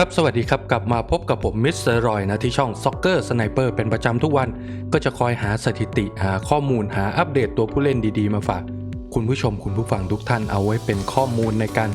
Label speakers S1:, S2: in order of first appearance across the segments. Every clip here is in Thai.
S1: ครับสวัสดีครับ กลับมาพบกับผมมิสเตอร์รอยนะที่ช่อง Soccer Sniper เป็นประจำทุกวัน ก็จะคอยหาสถิติหาข้อมูลหาอัปเดตตัวผู้เล่นดีๆ มาฝาก คุณผู้ชมคุณผู้ฟังทุกท่านเอาไว้เป็นข้อมูลในการ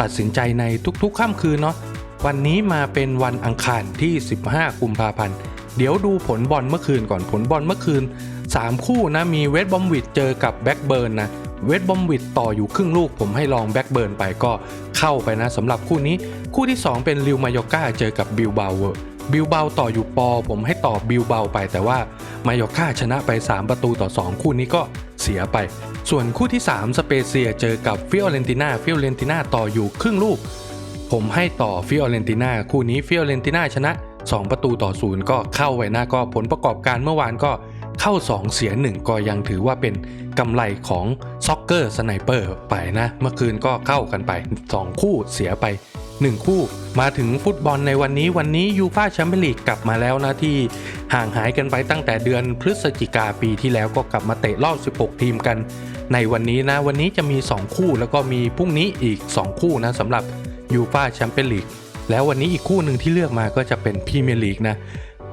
S1: ตัดสินใจในทุกๆค่ำคืนเนาะวันนี้มาเป็นวันอังคารที่ 15 กุมภาพันธ์เดี๋ยวดูผลบอลเมื่อคืนก่อนผลบอลเมื่อคืน 3 คู่นะมีเวสต์บอมวิดเจอกับแบ็กเบิร์นนะ เวสต์บอมวิดต่ออยู่ครึ่งลูกผมให้ลองแบ็กเบิร์นไปก็เข้าไปนะสำหรับคู่นี้ คู่ที่ 2 เป็นริวมายอกาเจอกับบิลเบาเวอร์บิลเบาต่ออยู่ปอ ผมให้ต่อบิลเบาไปแต่ว่ามายอกาชนะไป 3 ประตูต่อ 2 คู่นี้ก็เสียไป ส่วนคู่ที่ 3 สเปเซียเจอกับฟิออเรนติน่าฟิออเรนติน่าต่ออยู่ครึ่งลูก ผมให้ต่อฟิออเรนติน่าคู่นี้ฟิออเรนติน่าชนะ 2 ประตูต่อศูนย์ก็เข้าไว้นะก็ผลประกอบการเมื่อวานก็ เข้า 2 เสีย 1 ก็ยังถือว่าเป็นกำไรของซ็อกเกอร์สไนเปอร์ไปนะ เมื่อคืนก็เข้ากันไป 2 คู่เสียไป 1 คู่ มาถึงฟุตบอลในวันนี้วันนี้ยูฟาแชมเปี้ยนลีกกลับมาแล้วนะที่ห่างหายกันไปตั้งแต่เดือนพฤศจิกาปีที่แล้วก็กลับมาเตะรอบ 16 ทีมกัน ในวันนี้นะวันนี้จะมี 2 คู่แล้วก็มีพรุ่งนี้อีก 2 คู่นะสำหรับยูฟาแชมเปี้ยนลีกแล้ววันนี้อีกคู่หนึ่งที่เลือกมาก็จะเป็นพรีเมียร์ลีกนะ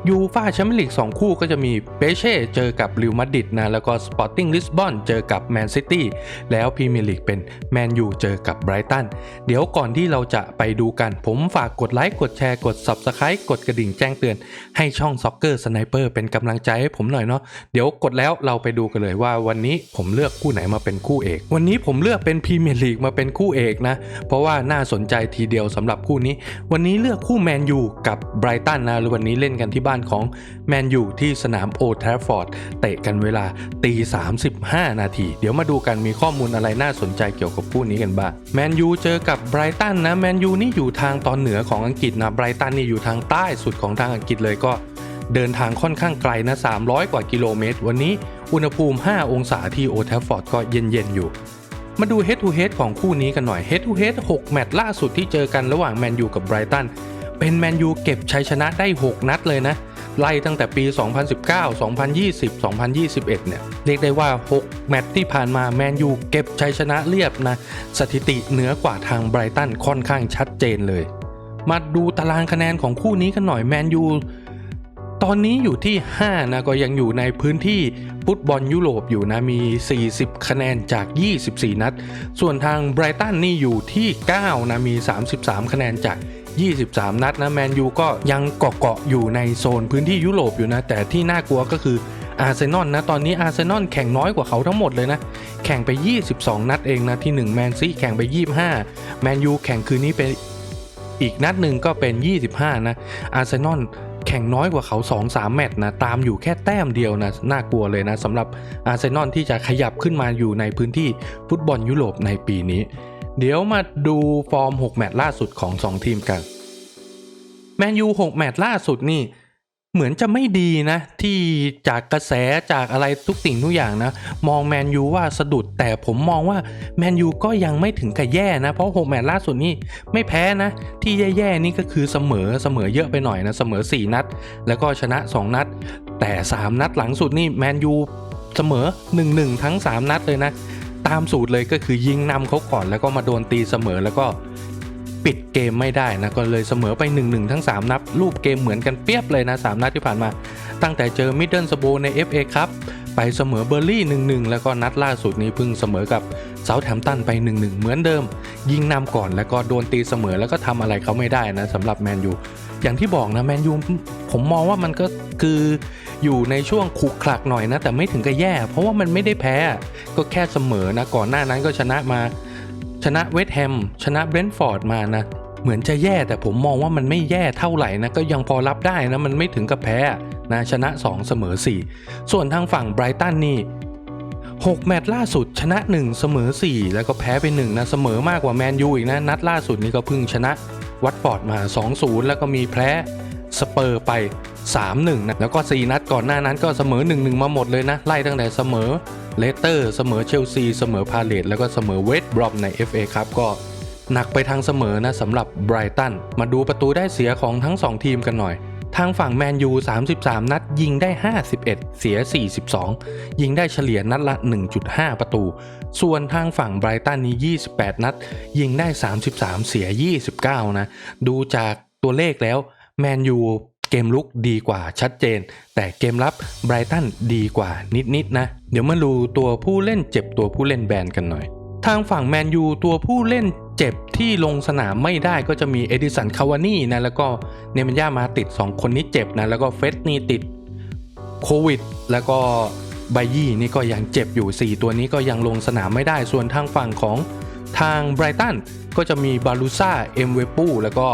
S1: ยูฟาแชมเปี้ยนลีก2คู่ก็จะมีเปเช่เจอกับริวมาดริดนะแล้วก็สปอร์ติ้งลิสบอนเจอกับแมนซิตี้แล้วพรีเมียร์ลีกเป็นแมนยูเจอกับไบรตันเดี๋ยวก่อนที่เราจะไปดูกัน ผมฝากกดไลค์กดแชร์กด Subscribe กดกระดิ่งแจ้งเตือน ให้ช่อง Soccer Sniper เป็นกำลังใจให้ผมหน่อยเนาะเดี๋ยวกดแล้วเราไปดูกันเลยว่าวันนี้ผมเลือกคู่ไหนมาเป็นคู่เอก วันนี้ผมเลือกเป็นพรีเมียร์ลีกมาเป็นคู่เอกนะเพราะว่าน่าสนใจทีเดียวสำหรับคู่นี้ วันนี้เลือกคู่แมนยูกับไบรตันนะวันนี้เล่นกันที่บ้านของแมนยูที่สนามโอทราฟอร์ดเตะกันเวลาตี35 นาที เดี๋ยวมาดูกันมีข้อมูลอะไรน่าสนใจเกี่ยวกับคู่นี้กันบ้างแมนยูเจอกับไบรตันนะแมนยูนี่อยู่ทางตอนเหนือของอังกฤษนะไบรตันนี่อยู่ทางใต้สุดของทางอังกฤษเลยก็ เดินทางค่อนข้างไกลนะ 300 กว่ากิโลเมตร วันนี้อุณหภูมิ 5 องศาที่โอทราฟอร์ดก็เย็นๆอยู่มาดู head to head ของคู่นี้กันหน่อย head to head 6 แมตช์ล่าสุดที่เจอกันระหว่างแมนยูกับไบรตัน เป็นแมนยูเก็บชัยชนะได้ 6 นัดเลยนะ ไล่ตั้งแต่ปี 2019 2020 2021 เนี่ย เรียกได้ว่า 6 แมตช์ที่ผ่านมาแมนยูเก็บชัยชนะเรียบนะ สถิติเหนือกว่าทางไบรตันค่อนข้างชัดเจนเลย มาดูตารางคะแนนของคู่นี้กันหน่อยแมนยูตอนนี้อยู่ที่ 5 นะ ก็ยังอยู่ในพื้นที่ฟุตบอลยุโรปอยู่นะ มี 40 คะแนนจาก 24 นัด ส่วนทางไบรตันนี่อยู่ที่ 9 นะ มี 33 คะแนนจาก 23 นัดนะแมนยูก็ยังเกาะๆอยู่ในโซนพื้นที่ยุโรปอยู่นะ แต่ที่น่ากลัวก็คืออาร์เซนอลนะตอนนี้อาร์เซนอลแข่งน้อยกว่าเขาทั้งหมดเลยนะ แข่งไป 22 นัดเองนะที่ 1 แมนซีแข่งไป 25 แมนยูแข่งคืนนี้ไปอีกนัดหนึ่งก็เป็น 25 นะอาร์เซนอลแข่งน้อยกว่าเขา 2-3 แมตช์นะตามอยู่แค่แต้มเดียวนะน่ากลัวเลยนะสำหรับอาร์เซนอลที่จะขยับขึ้นมาอยู่ในพื้นที่ฟุตบอลยุโรปในปีนี้ เดี๋ยวมาดูฟอร์ม 6 แมตช์ล่าสุดของ 2 ทีมกัน แมนยู 6 แมตช์ล่าสุดนี่ เหมือนจะไม่ดีนะ ที่จากกระแสจากอะไรทุกสิ่งทุกอย่างนะ มองแมนยูว่าสะดุดแต่ผมมองว่าแมนยูก็ยังไม่ถึงกับแย่นะ เพราะ 6 แมตช์ล่าสุดนี่ไม่แพ้นะ ที่แย่ๆนี่ก็คือเสมอเสมอเยอะไปหน่อยนะ เสมอ 4 นัด แล้วก็ชนะ 2 นัด แต่ 3 นัดหลังสุดนี่แมนยูเสมอ 1-1 ทั้ง 3 นัดเลยนะ ตามสูตรเลยก็คือยิงนำเขาก่อนแล้วก็มาโดนตีเสมอแล้วก็ปิดเกมไม่ได้นะก็เลยเสมอไป 1-1 ทั้ง 3 นัดรูปเกมเหมือนกันเปียบเลยนะ 3 นัดที่ผ่านมา ตั้งแต่เจอมิดเดิลสโบใน FA ครับไปเสมอเบอร์ลี่ 1-1 แล้วก็นัดล่าสุดนี้เพิ่งเสมอกับเซาท์แฮมป์ตันไป 1-1 เหมือนเดิม ยิงนำก่อนแล้วก็โดนตีเสมอแล้วก็ทำอะไรเขาไม่ได้นะสำหรับแมนยูอย่างที่บอกนะแมนยูผมมองว่ามันก็คือ อยู่ในช่วงขุกขลักหน่อยนะ แต่ไม่ถึงกับแย่ เพราะว่ามันไม่ได้แพ้ ก็แค่เสมอนะ ก่อนหน้านั้นก็ชนะมา ชนะเวสต์แฮม ชนะเบรนท์ฟอร์ดมานะ เหมือนจะแย่แต่ผมมองว่ามันไม่แย่เท่าไหร่นะ ก็ยังพอรับได้นะ มันไม่ถึงกับแพ้นะชนะ 2 เสมอ 4 ส่วนทางฝั่งไบรตันนี่6 แมตช์ล่าสุดชนะ 1 เสมอ 4 แล้วก็แพ้ไป1นะเสมอมากกว่าแมนยูอีกนะ นัดล่าสุดนี้ก็เพิ่งชนะวัตฟอร์ดมา 2-0 แล้วก็มีแพ้ สเปอร์ไป 3-1 นะ แล้วก็ 4 นัดก่อนหน้านั้นก็เสมอ 1-1 มาหมดเลยนะ ไล่ตั้งแต่เสมอเลสเตอร์เสมอเชลซี เสมอพาเลตแล้วก็เสมอเวสต์บรอมใน FA ครับก็หนักไปทางเสมอนะสำหรับไบรตันมาดูประตูได้เสียของทั้ง 2 ทีมกันหน่อย ทางฝั่งแมนยู 33 นัด ยิงได้ 51 เสีย 42 ยิงได้เฉลี่ยนัดละ 1.5 ประตู ส่วนทางฝั่งไบรตันนี้ 28 นัด ยิงได้ 33 เสีย 29 นะ ดูจากตัวเลขแล้ว แมนยูเกมลุกดีกว่าชัดเจน แต่เกมรับไบรตันดีกว่านิดๆนะ เดี๋ยวมาดูตัวผู้เล่นเจ็บตัวผู้เล่นแบนกันหน่อย ทางฝั่งแมนยูตัวผู้เล่นเจ็บที่ลงสนามไม่ได้ก็จะมีเอดิสันคาวานี่นะแล้วก็เนมันย่ามาติด 2 คนนี้เจ็บนะแล้วก็เฟสนี่ติดโควิด แล้วก็ไบยี่นี่ก็ยังเจ็บอยู่ 4 ตัวนี้ก็ยังลงสนามไม่ได้ส่วนทางฝั่งของทางไบรตันก็จะมีบาลูซ่าเอ็มเวปูแล้วก็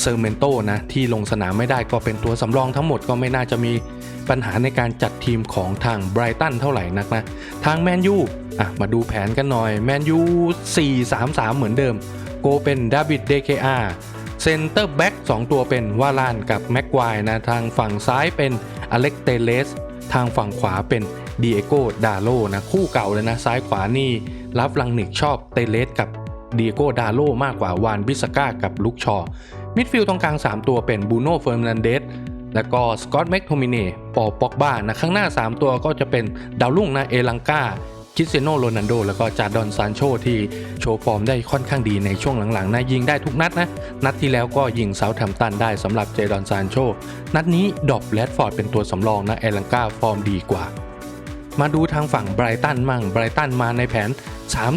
S1: เซอร์เมนโตนะที่ลงสนามไม่ได้ก็เป็นตัวสำรองทั้งหมดก็ไม่น่าจะมีปัญหาในการจัดทีมของทางไบรตันเท่าไหร่นักนะ ทางแมนยูอะมาดูแผนกันหน่อยแมนยู 4-3-3 เหมือนเดิม โกเป็นดาวิดเดเคอาเซนเตอร์แบ็ก2ตัวเป็นวาลานกับแม็กควายนะทางฝั่งซ้ายเป็นอเล็กเตเลสทางฝั่งขวาเป็นดีเอโกดาโลนะคู่เก่าเลยนะ ซ้ายขวานี่รับลังนิกชอบเตเลสกับดีเอโกดาโลมากกว่าวานบิสก้ากับลุกชอ มิดฟิลด์ตรงกลาง 3 ตัวเป็นบูโน่เฟอร์นันเดสแล้วก็สกอตแม็กโทมิเน่ปอป็อกบ้านะข้างหน้า 3 ตัวก็จะเป็นดาวรุ่งนะเอลังกาคิสเตียโนโรนัลโด แล้วก็จาดอนซานโชที่โชว์ฟอร์มได้ค่อนข้างดีในช่วงหลังๆนะยิงได้ทุกนัดนะ นัดที่แล้วก็ยิงเซาท์แฮมตันได้สำหรับเจดอนซานโช นัดนี้ดอปแรดฟอร์ดเป็นตัวสำรองนะเอลังกาฟอร์มดีกว่า มาดูทางฝั่งไบรตันมั่งไบรตันมาในแผน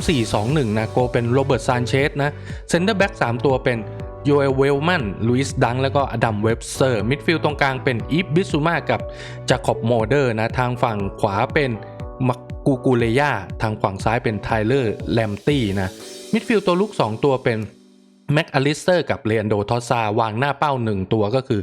S1: 3-4-2-1 นะโกเป็นโรเบิร์ตซานเชสนะเซนเตอร์แบ็ก3ตัวเป็น โยเอลเวลแมนลุยส์ดัง แล้วก็อดัมเว็บเตอร์ มิดฟิลด์ตรงกลางเป็นอีฟบิซูมากับจาคอบโมเดอร์นะ ทางฝั่งขวาเป็นมักกูกูเลย่า ทางฝั่งซ้ายเป็นไทเลอร์แลมตี้นะ มิดฟิลด์ตัวลุก 2 ตัวเป็นแม็กอลิสเตอร์กับเรนโดทอซาวางหน้าเป้า 1 ตัวก็คือ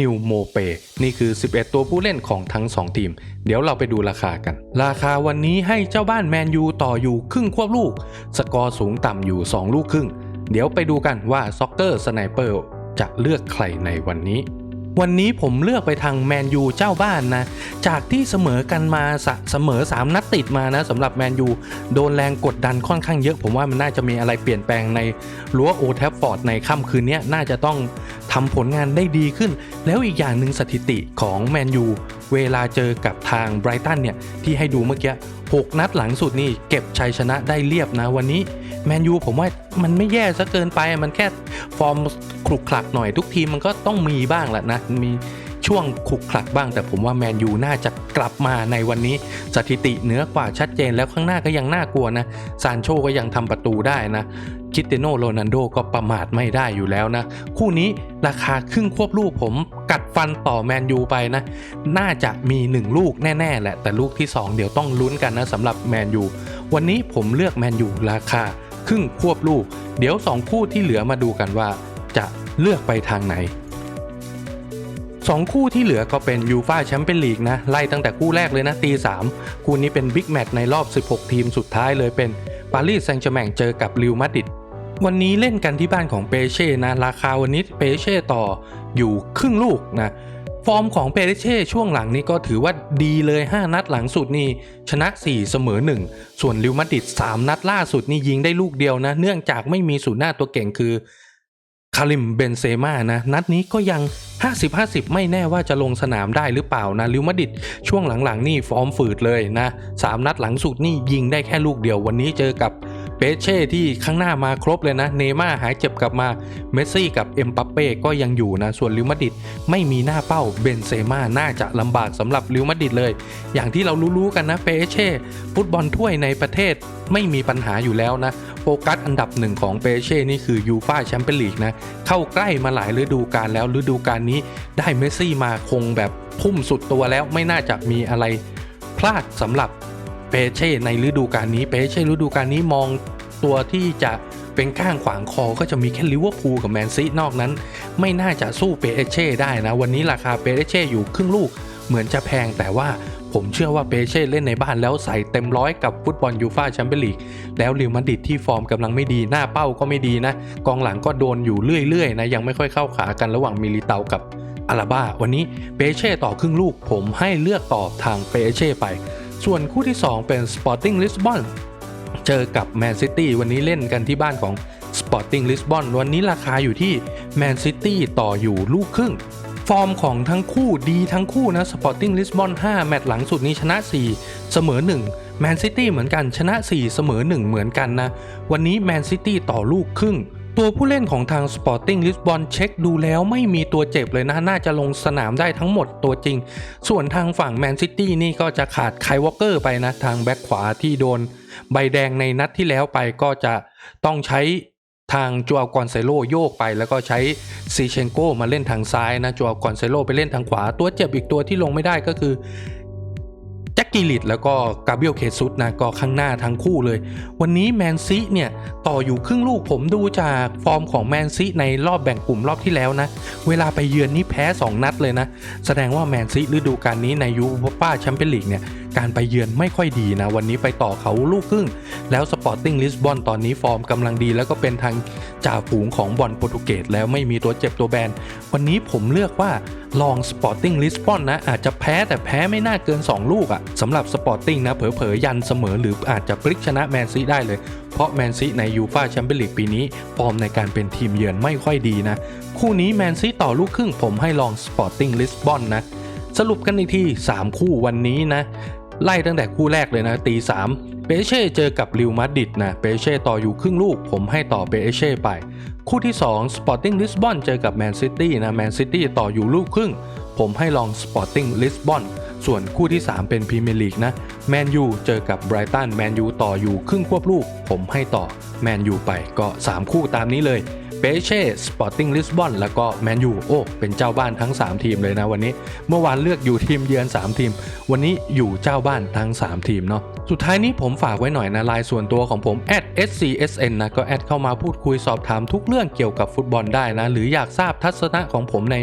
S1: นิวโมเป นี่คือ 11 ตัวผู้เล่นของทั้ง 2 ทีม เดี๋ยวเราไปดูราคากัน ราคาวันนี้ให้เจ้าบ้านแมนยูต่ออยู่ครึ่งควบลูก สกอร์สูงต่ำอยู่ 2 ลูกครึ่ง เดี๋ยวไปดูกันว่าซ็อกเกอร์สไนเปอร์จะเลือกใครในวันนี้ วันนี้ผมเลือกไปทางแมนยูเจ้าบ้านนะ จากที่เสมอกันมาสเสมอ 3 นัดติดมานะสำหรับแมนยูโดนแรงกดดันค่อนข้างเยอะ ผมว่ามันน่าจะมีอะไรเปลี่ยนแปลงในรั้วโอแทฟฟอร์ดในค่ำคืนนี้น่าจะต้องทำผลงานได้ดีขึ้น แล้วอีกอย่างหนึ่งสถิติของแมนยูเวลาเจอกับทางไบรตันเนี่ยที่ให้ดูเมื่อกี้6นัดหลังสุดนี่เก็บชัยชนะได้เรียบนะวันนี้แมนยูผมว่า มันไม่แย่ซะเกินไปมันแค่ฟอร์มคลุกคลักหน่อยทุกทีมมันก็ต้องมีบ้างแหละนะมีช่วงคลุกคลักบ้าง แต่ผมว่าแมนยูน่าจะกลับมาในวันนี้สถิติเหนือกว่าชัดเจนแล้วข้างหน้าก็ยังน่ากลัวนะซานโชก็ยังทำประตูได้นะคริสเตโนโรนันโดก็ประมาทไม่ได้อยู่แล้วนะ คู่นี้ราคาครึ่งควบลูกผมกัดฟันต่อแมนยูไปนะ น่าจะมี 1 ลูกแน่ ๆ แหละ แต่ลูกที่ 2 เดี๋ยวต้องลุ้นกันนะสำหรับแมนยูวันนี้ผมเลือกแมนยูราคา ครึ่งควบลูก เดี๋ยว 2 คู่ที่เหลือมาดูกันว่า จะเลือกไปทางไหน 2 คู่ที่เหลือก็เป็นยูฟาแชมเปี้ยนลีกนะ ไล่ตั้งแต่คู่แรกเลยนะตี 3 คู่นี้เป็นบิ๊กแมตช์ในรอบ 16 ทีมสุดท้ายเลยเป็นปารีสแซงต์แชร์แมงเจอกับริวมาดริดวันนี้เล่นกันที่บ้านของเปเช่นะ ราคาวันนี้เปเช่ต่ออยู่ครึ่งลูกนะ ฟอร์มของเปเรเช่ช่วงหลังนี้ก็ถือว่าดีเลย 5 นัดหลังสุดนี่ชนะ 4 เสมอ 1 ส่วนริวมาดิด3 นัดล่าสุดนี่ยิงได้ลูกเดียวนะ เนื่องจากไม่มีศูนย์หน้าตัวเก่งคือคาริมเบนเซม่านะ นัดนี้ก็ยัง 50-50 ไม่แน่ว่าจะลงสนามได้หรือเปล่านะริวมาดิดช่วงหลังๆ นี่ฟอร์มฝืดเลยนะสามนัดหลังสุดนี่ยิงได้แค่ลูกเดียววันนี้เจอกับ เปเช่ที่ข้างหน้ามาครบเลยนะ เนม่าหายเจ็บกลับมา เมสซี่กับเอ็มปัปเป้ก็ยังอยู่นะ ส่วนริวมาดิดไม่มีหน้าเป้า เบนเซม่าน่าจะลำบากสำหรับริวมาดิดเลย อย่างที่เรารู้ๆกันนะเปเช่ฟุตบอลถ้วยในประเทศไม่มีปัญหาอยู่แล้วนะ โฟกัสอันดับหนึ่งของเปเช่นี่คือยูฟาแชมเปี้ยนลีกนะ เข้าใกล้มาหลายฤดูกาลแล้วฤดูกาลนี้ได้เมสซี่มาคงแบบพุ่มสุดตัวแล้วไม่น่าจะมีอะไรพลาดสำหรับเปเช่ในฤดูกาลนี้เปเช่ฤดูกาลนี้มอง ตัวที่จะเป็นข้างขวางคอก็จะมีแค่ลิเวอร์พูลกับแมนซีนอกนั้น ไม่น่าจะสู้เปเช่ได้นะ วันนี้ราคาเปเช่อยู่ครึ่งลูกเหมือนจะแพงแต่ว่าผมเชื่อว่าเปเช่เล่นในบ้านแล้วใส่เต็มร้อยกับฟุตบอลยูฟาแชมเปี้ยนลีกแล้วริวมาดิดที่ฟอร์มกำลังไม่ดีหน้าเป้าก็ไม่ดีนะ กองหลังก็โดนอยู่เรื่อยๆนะยังไม่ค่อยเข้าขากันระหว่างมิลิเตากับอาราบ้าวันนี้เปเช่ต่อครึ่งลูก ผมให้เลือกต่อทางเปเช่ไป ส่วนคู่ที่ 2 เป็น Sporting Lisbon เจอกับแมนซิตี้วันนี้เล่นกันที่บ้านของ Sporting Lisbon วันนี้ราคาอยู่ที่แมนซิตี้ต่ออยู่ลูกครึ่ง ฟอร์มของทั้งคู่ดีทั้งคู่นะ Sporting Lisbon 5แมตช์หลังสุดนี้ชนะ 4 เสมอ 1แมนซิตี้เหมือนกันชนะ 4 เสมอ 1 เหมือนกันนะ วันนี้แมนซิตี้ต่อลูกครึ่ง ตัวผู้เล่นของทาง Sporting Lisbon เช็คดูแล้วไม่มีตัวเจ็บเลยนะ น่าจะลงสนามได้ทั้งหมดตัวจริง ส่วนทางฝั่งแมนซิตี้นี่ก็จะขาดไคลวอเกอร์ไปนะ ทางแบ็คขวาที่โดน ใบแดงในนัดที่แล้วไปก็จะต้องใช้ทางจัวกอนเซโลโยกไป แล้วก็ใช้ซีเชนโกมาเล่นทางซ้ายนะจัวกอนเซโลไปเล่นทางขวา ตัวเจ็บอีกตัวที่ลงไม่ได้ก็คือ แจ็คกิลิตแล้วก็กาเบรียลเคซุสนะก็ข้างหน้าทั้งคู่เลย วันนี้แมนซีเนี่ยต่ออยู่ครึ่งลูกผมดูจากฟอร์มของแมนซีในรอบแบ่งกลุ่มรอบที่แล้วนะ เวลาไปเยือนนี่แพ้ 2 นัดเลยนะ แสดงว่าแมนซีฤดูกาลนี้ในยูโรป้าแชมเปี้ยนลีกเนี่ย การไปเยือนไม่ค่อยดีนะ วันนี้ไปต่อเขาลูกครึ่ง แล้วสปอร์ติ้งลิสบอนตอนนี้ฟอร์มกำลังดี แล้วก็เป็นทางจ่าฝูงของบอลโปรตุเกสแล้วไม่มีตัวเจ็บตัวแบน วันนี้ผมเลือกว่าลอง Sporting Lisbon นนะ อาจจะแพ้แต่แพ้ไม่น่าเกิน 2 ลูกอะ่ะสำหรับ Sporting นะเผลอๆยันเสมอหรืออาจจะพลิกชนะแมนซีได้เลย เพราะแมนซีในยูฟาแชมเปี้ยนลีกปีนี้ฟอร์มในการเป็นทีมเยือนไม่ค่อยดีนะ คู่นี้แมนซีต่อลูกครึ่งผมให้ลอง Sporting Lisbon นะสรุปกันอีกที 3 คู่วันนี้นะ ไล่ตั้งแต่คู่แรกเลยนะตีสามเปเช่เจอกับริวมาดริดนะเปเช่ต่ออยู่ครึ่งลูก ผมให้ต่อเปเช่ไป คู่ที่2 Sporting Lisbon เจอกับแมนซิตี้นะแมนซิตี้ต่ออยู่ลูกครึ่ง ผมให้ลอง Sporting Lisbon ส่วนคู่ที่ 3 เป็นพรีเมียร์ลีกนะแมนยูเจอกับไบรตันแมนยูต่ออยู่ครึ่งควบลูก ผมให้ต่อแมนยูไปก็ 3 คู่ตามนี้เลย เปเช่สปอร์ติ้งลิสบอนแล้วก็แมนยูโอ้เป็นเจ้าบ้านทั้ง 3 ทีมเลยนะวันนี้ เมื่อวานเลือกอยู่ทีมเยือน 3 ทีม วันนี้อยู่เจ้าบ้านทั้ง 3 ทีมเนาะสุดท้ายนี้ผมฝากไว้หน่อยนะไลน์ส่วนตัวของผม @scsn นะก็แอดเข้ามาพูดคุยสอบถามทุกเรื่องเกี่ยวกับฟุตบอลได้นะ หรืออยากทราบทัศนะของผมใน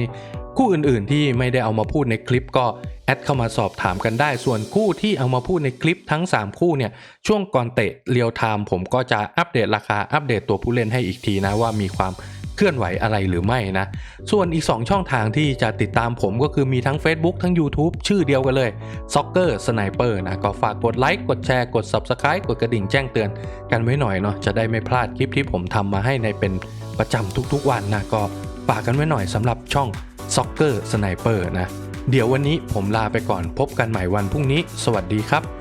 S1: คู่อื่นๆ ที่ไม่ได้เอามาพูดในคลิปก็แอดเข้ามาสอบถามกันได้ ส่วนคู่ที่เอามาพูดในคลิปทั้ง 3 คู่เนี่ยช่วงก่อนเตะเรียลไทม์ผมก็จะอัปเดตราคาอัปเดตตัวผู้เล่นให้อีกทีนะว่ามีความเคลื่อนไหวอะไรหรือไม่นะ ส่วนอีก 2 ช่องทางที่จะติดตามผมก็คือมีทั้ง Facebook ทั้ง YouTube ชื่อเดียวกันเลย Soccer Sniper นะ ก็ฝากกดไลค์กดแชร์กด Subscribe กดกระดิ่งแจ้งเตือนกันไว้หน่อยเนาะจะได้ไม่พลาดคลิปที่ผมทำมาให้ในเป็นประจำทุกๆวันนะ ก็ฝากกันไว้หน่อยสำหรับช่อง ซ็อกเกอร์สไนเปอร์นะ เดี๋ยววันนี้ผมลาไปก่อนพบกันใหม่วันพรุ่งนี้ สวัสดีครับ